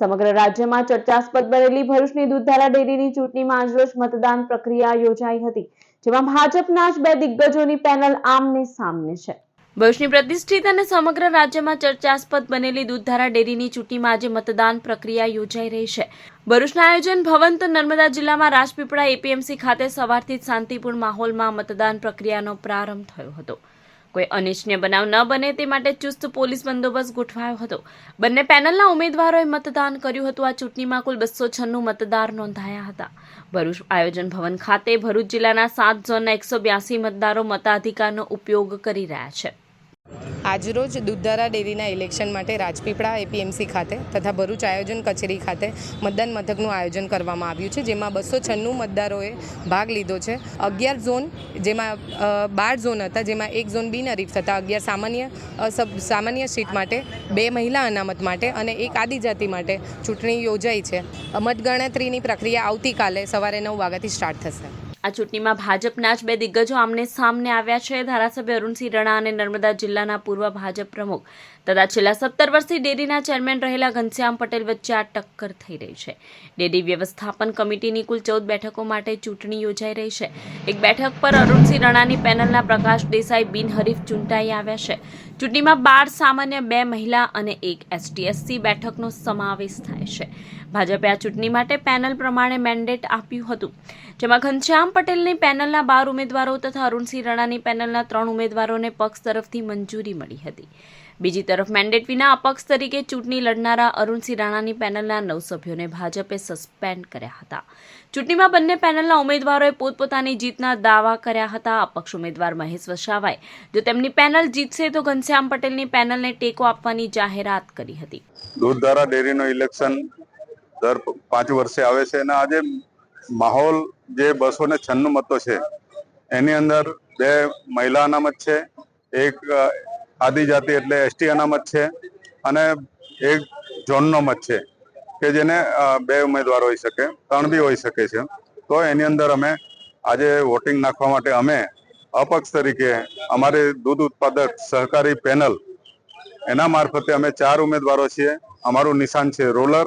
સમગ્ર રાજ્યમાં ચર્ચાસ્પદ બનેલી ભરૂચની દૂધધારા ડેરીની ચૂંટણીમાં આજરોજ મતદાન પ્રક્રિયા યોજાઈ હતી, જેમાં ભાજપના જ બે દિગ્ગજોની પેનલ આમને સામને છે. ભરૂચની પ્રતિષ્ઠિત અને સમગ્ર રાજ્યમાં ચર્ચાસ્પદ બનેલી દૂધધારા ડેરીની ચૂંટણીમાં આજે મતદાન પ્રક્રિયા યોજાઈ રહી છે. ભરૂચના આયોજન ભવન તો નર્મદા જિલ્લામાં રાજપીપળા એપીએમસી ખાતે સવારથી જ શાંતિપૂર્ણ માહોલમાં મતદાન પ્રક્રિયાનો પ્રારંભ થયો હતો. કોઈ અનિચ્છનીય બનાવ ન બને તે માટે ચુસ્ત પોલીસ બંદોબસ્ત ગોઠવાયો હતો. બંને પેનલના ઉમેદવારોએ મતદાન કર્યું હતું. આ ચૂંટણીમાં કુલ બસો છન્નું મતદાર નોંધાયા હતા. ભરૂચ આયોજન ભવન ખાતે ભરૂચ જિલ્લાના સાત ઝોનના એકસો બ્યાસી મતદારો મતાધિકારનો ઉપયોગ કરી રહ્યા છે. આજરોજ દૂધધારા ડેરીના ઇલેક્શન માટે રાજપીપળા એપીએમસી ખાતે તથા ભરૂચ આયોજન કચેરી ખાતે મતદાન મથકનું આયોજન કરવામાં આવ્યું છે, જેમાં બસો છન્નું મતદારોએ ભાગ લીધો છે. અગિયાર ઝોન જેમાં બાર ઝોન હતા, જેમાં એક ઝોન બિનહરીફ થતા અગિયાર સામાન્ય સામાન્ય સીટ માટે, બે મહિલા અનામત માટે અને એક આદિજાતિ માટે ચૂંટણી યોજાઈ છે. મતગણતરીની પ્રક્રિયા આવતીકાલે સવારે નવ વાગ્યાથી સ્ટાર્ટ થશે. આ ચૂંટણીમાં ભાજપના જ બે દિગ્ગજો આમને સામને આવ્યા છે. ધારાસભ્ય અરુણસિંહ રણા અને નર્મદા જિલ્લાના પૂર્વ ભાજપ પ્રમુખ તથા છેલ્લા સત્તર વર્ષથી ડેરીના ચેરમેન રહેલા ઘનશ્યામ પટેલ વચ્ચે આ ટક્કર થઈ રહી છે. ડેરી વ્યવસ્થાપન કમિટીની કુલ ચૌદ બેઠકો માટે ચૂંટણી યોજાઈ રહી છે. એક બેઠક પર અરુણસિંહ રણાની પેનલના પ્રકાશ દેસાઈ બિનહરીફ ચૂંટાઈ આવ્યા છે. ચૂંટણીમાં બાર સામાન્ય બે મહિલા અને એક એસટીએસસી બેઠકનો સમાવેશ થાય છે. ભાજપે આ ચૂંટણી માટે પેનલ પ્રમાણે મેન્ડેટ આપ્યું હતું. જેમાં ઘનશ્યામ પટેલની પેનલના બાર ઉમેદવારો તથા અરુણસિંહ રણાની પેનલના ત્રણ ઉમેદવારોને પક્ષ તરફથી મંજૂરી મળી હતી. બીજી તરફ મેન્ડેટ વિના અપક્ષ તરીકે ચૂંટણી લડનારા અરુણસિંહ રાણાની પેનલના નવ સભ્યોને ભાજપે સસ્પેન્ડ કર્યા હતા. ચૂંટણીમાં બંને પેનલના ઉમેદવારોએ પોતપોતાની જીતના દાવા કર્યા હતા. અપક્ષ ઉમેદવાર મહેશ વસાવાએ જો તેમની પેનલ જીતશે તો ઘનશ્યામ પટેલની પેનલને ટેકો આપવાની જાહેરાત કરી હતી. દૂધધારા ડેરીનો ઇલેક્શન દર પાંચ વર્ષે આવે છે અને આજે માહોલ જે બસો ને છન્નું મતો છે, એની અંદર બે મહિલા અનામત છે, એક આદિજાતિ એટલે એસટી અનામત છે અને એક ઝોનનો મત છે કે જેને બે ઉમેદવાર હોઈ શકે, ત્રણ બી હોઈ શકે છે. તો એની અંદર અમે આજે વોટિંગ નાખવા માટે અમે અપક્ષ તરીકે અમારી દૂધ ઉત્પાદક સહકારી પેનલ એના મારફતે અમે ચાર ઉમેદવારો છીએ. અમારું નિશાન છે રોલર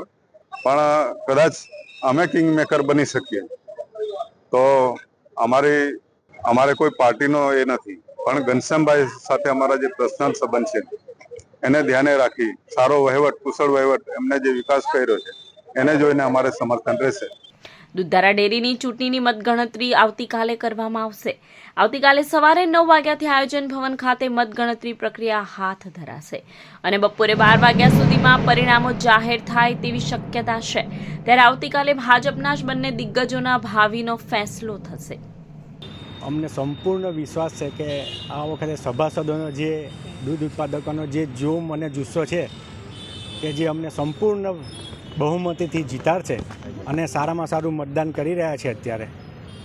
પણ કદાચ અમે કિંગ મેકર બની શકીએ. તો અમારી, અમારે કોઈ પાર્ટીનો એ નથી. પણ ઘનશ્યામભાઈ સાથે અમારા જે પર્સનલ સંબંધ છે, એને ધ્યાને રાખી સારો વહીવટ, કુશળ વહીવટ એમને જે વિકાસ કર્યો છે, એને જોઈને અમારે સમર્થન રહેશે. દુધારા ડેરીની ચૂંટણીની મતગણતરી આવતીકાલે કરવામાં આવશે. આવતીકાલે સવારે નવ વાગ્યાથી આયોજન ભવન ખાતે મતગણતરી પ્રક્રિયા હાથ ધરાશે અને બપોરે બાર વાગ્યા સુધીમાં પરિણામો જાહેર થાય તેવી શક્યતા છે. ત્યારે આવતીકાલે ભાજપના જ બંને દિગ્ગજોના ભાવિનો ફેંસલો થશે. અમને સંપૂર્ણ વિશ્વાસ છે કે આ વખતે સભાસદોનો જે દૂધ ઉત્પાદકોનો જે જોમ અને જુસ્સો છે, કે જે અમને સંપૂર્ણ બહુમતીથી જીતાડશે અને સારામાં સારું મતદાન કરી રહ્યા છે અત્યારે.